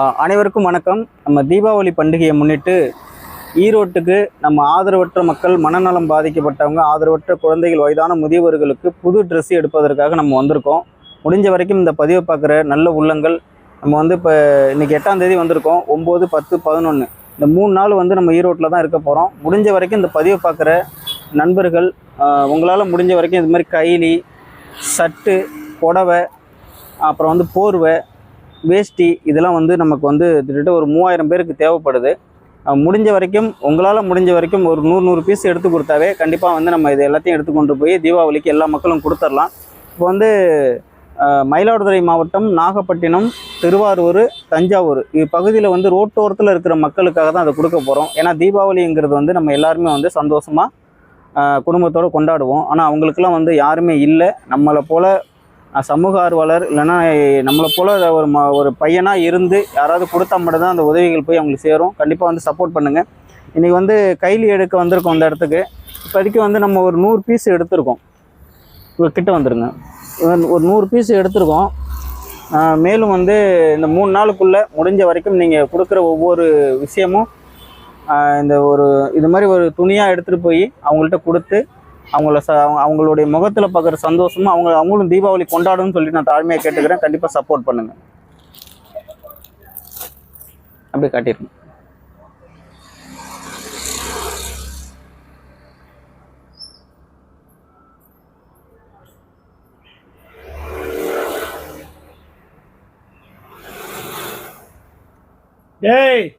அனைவருக்கும் வணக்கம். நம்ம தீபாவளி பண்டிகையை முன்னிட்டு ஈரோட்டுக்கு நம்ம ஆதரவற்ற மக்கள் மனநலம் பாதிக்கப்பட்டவங்க ஆதரவற்ற குழந்தைகள் வயதான முதியவர்களுக்கு புது ட்ரெஸ் எடுப்பதற்காக நம்ம வந்திருக்கோம். முடிஞ்ச வரைக்கும் இந்த பதிவை பார்க்குற நல்ல உள்ளங்கள் நம்ம வந்து இப்போ இன்னைக்கு எட்டாம் தேதி வந்திருக்கோம். ஒம்பது பத்து பதினொன்று இந்த மூணு நாள் வந்து நம்ம ஈரோட்டில் தான் இருக்க போகிறோம் முடிஞ்ச வரைக்கும் இந்த பதிவை பார்க்குற நண்பர்கள் உங்களால் முடிஞ்ச வரைக்கும் இது மாதிரி கைலி சட்டு புடவை அப்புறம் வந்து போர்வை வேஷ்டி இதெல்லாம் வந்து நமக்கு வந்து கிட்டத்தட்ட ஒரு மூவாயிரம் பேருக்கு தேவைப்படுது. முடிஞ்ச வரைக்கும் உங்களால் முடிஞ்ச வரைக்கும் ஒரு நூறு நூறு பீஸ் எடுத்து கொடுத்தாவே கண்டிப்பாக வந்து நம்ம இது எல்லாத்தையும் எடுத்து கொண்டு போய் தீபாவளிக்கு எல்லா மக்களும் கொடுத்துடலாம் இப்போ வந்து மயிலாடுதுறை மாவட்டம் நாகப்பட்டினம் திருவாரூர் தஞ்சாவூர் இப்பகுதியில் வந்து ரோட்டோரத்தில் இருக்கிற மக்களுக்காக தான் அதை கொடுக்க போகிறோம் ஏன்னா தீபாவளிங்கிறது வந்து நம்ம எல்லாருமே வந்து சந்தோஷமாக குடும்பத்தோடு கொண்டாடுவோம். ஆனால் அவங்களுக்குலாம் வந்து யாருமே இல்லை. நம்மளை போல் சமூக ஆர்வலர் இல்லைன்னா நம்மளை போல் ஒரு ம ஒரு பையனாக இருந்து யாராவது கொடுத்தா மட்டும்தான் அந்த உதவிகள் போய் அவங்களுக்கு சேரும். கண்டிப்பாக வந்து சப்போர்ட் பண்ணுங்கள் இன்றைக்கி வந்து கைலி எடுக்க வந்திருக்கோம் அந்த இடத்துக்கு. இப்போதைக்கு வந்து நம்ம ஒரு நூறு பீஸ் எடுத்திருக்கோம். இவர் கிட்ட வந்துருங்க. ஒரு- நூறு பீஸ் எடுத்திருக்கோம். மேலும் வந்து இந்த மூணு நாளுக்குள்ளே முடிஞ்ச வரைக்கும் நீங்கள் கொடுக்குற ஒவ்வொரு விஷயமும் இந்த ஒரு இது மாதிரி ஒரு துணியாக எடுத்துகிட்டு போய் அவங்கள்ட்ட கொடுத்து அவங்கள ச அவங்க- அவங்களுடைய முகத்தில் பார்க்குற சந்தோஷமும் அவங்க அவங்களும் தீபாவளி கொண்டாடணும்னு சொல்லி நான் தாழ்மையாக கேட்டுக்கிறேன். கண்டிப்பாக சப்போர்ட் பண்ணுங்க. அப்படியே காட்டியிருக்கேன் டேய்!